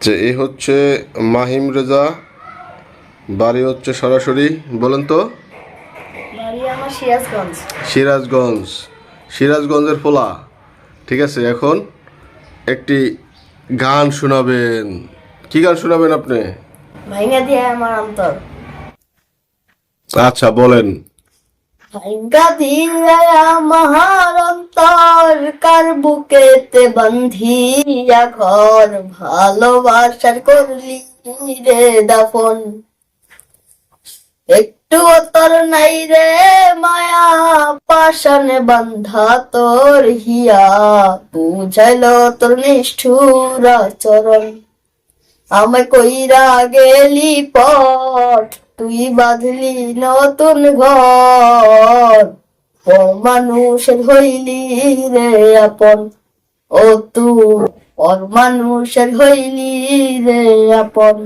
যে এই হচ্ছে মাহিম রেজা বাড়ি হচ্ছে সরাসরি বলেন তো? সিরাজগঞ্জ। সিরাজগঞ্জ সিরাজগঞ্জের পোলা। ঠিক আছে এখন একটি গান শোনাবেন। কি গান শোনাবেন আপনি? ভাইঙ্গা দিয়ে আমার অন্তর। আচ্ছা বলেন। ভাইঙ্গা দিয়ে আমার অন্তর। কার বুকেতে বান্ধিয়া ঘর ভালোবাসার করলি রে দাফন। একটু তোর নাই রে মায়া পাশানে বান্ধা তোর হিয়া। বুঝাইল তোর নিষ্ঠুর আচরণ। আমায় কইরা গেলি পট তুই বাঁধলি নতুন ঘর। ও মানুষের হইলি রে আপন। ও তুই ওর মানুষের হইলি রে আপন।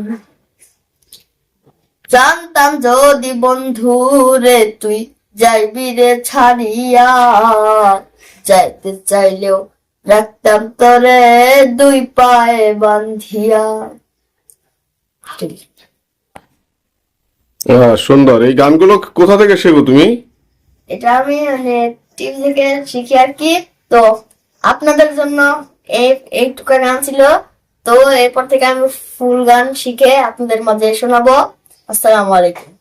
জানতাম যদি বন্ধু রে তুই, যাইবি রে ছাড়িয়া। যাইতে চাইলেও রাখতাম তোরে দুই পায়ে বান্ধিয়া সুন্দর। এই গানগুলো কোথা থেকে শেখো তুমি? এটা আমি মানে টিভি থেকে শিখি আর কি। তো, আপনাদের জন্য এই এইটুকু গান ছিল। তো, এরপর থেকে আমি ফুল গান শিখে আপনাদের মাঝে শোনাবো। আসসালামু আলাইকুম।